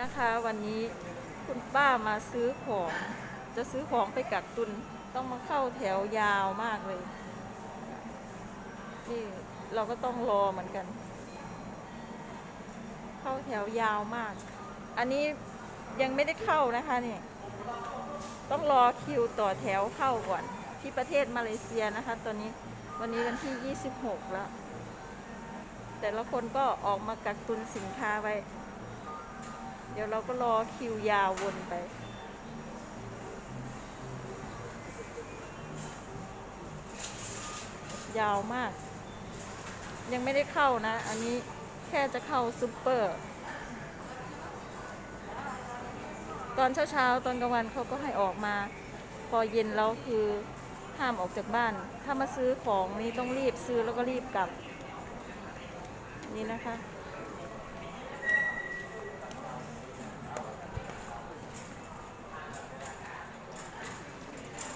นะคะวันนี้คุณป้ามาซื้อของ จะซื้อของไปกักตุนต้องมาเข้าแถวยาวมากเลย นี่เราก็ต้องรอเหมือนกัน เข้าแถวยาวมาก อันนี้ยังไม่ได้เข้านะคะเนี่ยต้องรอคิวต่อแถวเข้าก่อน ที่ประเทศมาเลเซียนะคะ ตอนนี้วันนี้วันที่ 26 แล้ว แต่ละคนก็ออกมากักตุนสินค้าไว้ เดี๋ยวเราก็รอคิวยาววนไป ยาวมาก ยังไม่ได้เข้านะ อันนี้แค่จะเข้าซูเปอร์ ตอนเช้าๆ ตอนกลางวันเขาก็ให้ออกมา พอเย็นแล้วคือห้ามออกจากบ้าน ถ้ามาซื้อของนี่ต้องรีบซื้อแล้วก็รีบกลับ นี่นะคะ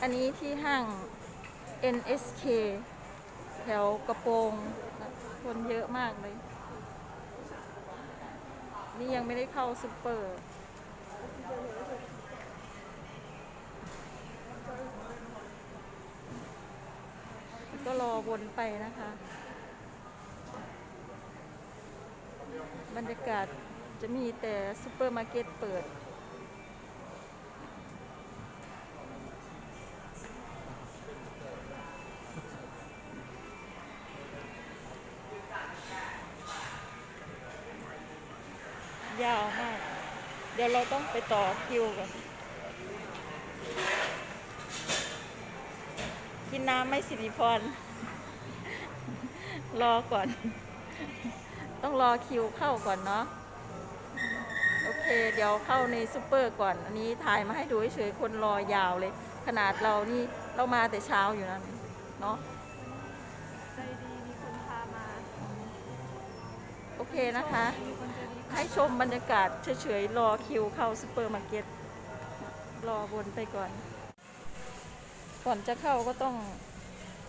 อันนี้ที่ห้าง NSK แถวกระโปรงคนเยอะมากเลย นี่ยังไม่ได้เข้าซูเปอร์ก็รอวนไปนะคะ บรรยากาศจะมีแต่ซูเปอร์มาร์เก็ตเปิด ยาวมาก เดี๋ยวเราต้องไปต่อคิวกันกินน้ำไม่สิริพร รอก่อน ต้องรอคิวเข้าก่อนเนาะ โอเค เดี๋ยวเข้าในซูเปอร์ก่อน อันนี้ถ่ายมาให้ดูเฉยคนรอยาวเลย ขนาดเรานี่เรามาแต่เช้าอยู่นั่นเนาะ เคนะคะใจดีให้ชมบรรยากาศเฉยๆ รอคิวเข้าซูเปอร์มาร์เก็ต รอวนไปก่อน ก่อนจะเข้าก็ต้อง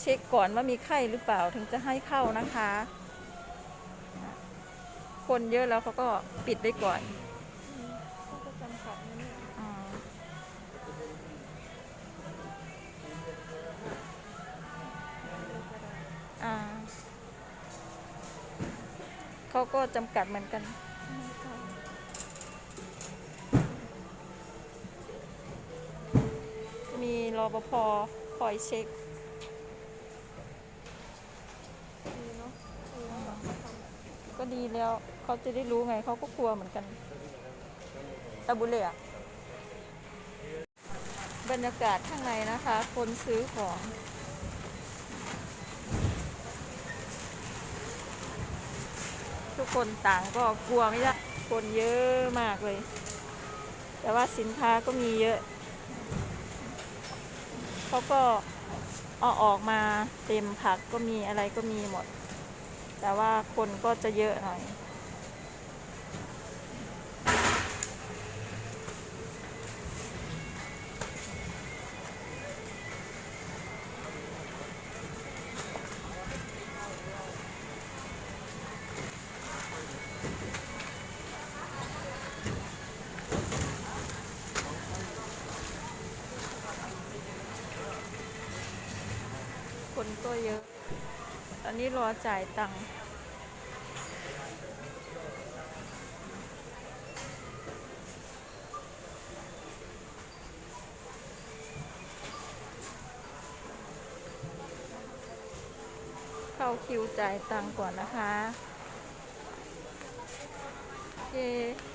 เช็คก่อนว่ามีไข้หรือเปล่าถึงจะให้เข้านะคะ คนเยอะแล้วเขาก็ปิดไว้ก่อน ก็จำกัดเหมือนกัน มีรอปภคอยเช็คก็ดีแล้วเขาจะได้รู้ไงเขาก็กลัวเหมือนกันตะบุเล่อะบรรยากาศข้างในนะคะ คนซื้อของ ทุก คนต่างก็กลัวไม่ได้คนเยอะมากเลย แต่ว่าสินค้าก็มีเยอะเขาก็เอาออกมาเต็มผักก็มีอะไรก็มีหมด แต่ว่าคนก็จะเยอะหน่อย คนก็เยอะ ตอนนี้รอจ่ายตังค์เข้าคิวจ่ายตังค์ก่อนนะคะ โอเค